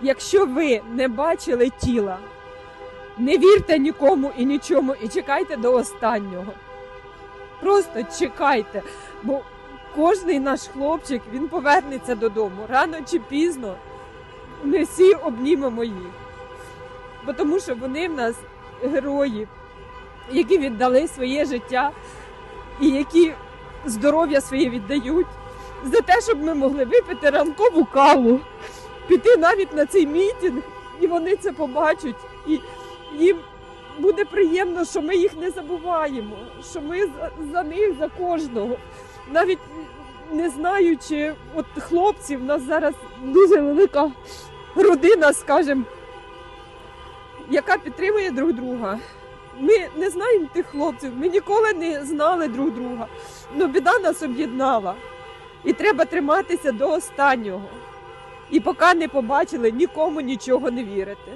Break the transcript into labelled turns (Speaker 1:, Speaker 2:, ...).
Speaker 1: Якщо ви не бачили тіла, не вірте нікому і нічому і чекайте до останнього. Просто чекайте, бо кожний наш хлопчик він повернеться додому рано чи пізно. Ми всі обнімемо їх. Бо тому що вони в нас герої, які віддали своє життя і які здоров'я своє віддають за те, щоб ми могли випити ранкову каву, піти навіть на цей мітинг, і вони це побачать. І їм буде приємно, що ми їх не забуваємо, що ми за, за них, за кожного. Навіть не знаючи, от хлопців, у нас зараз дуже велика родина, скажімо, яка підтримує друг друга. Ми не знаємо тих хлопців, ми ніколи не знали друг друга. але біда нас об'єднала. І треба триматися до останнього. І поки не побачили, нікому нічого не вірити.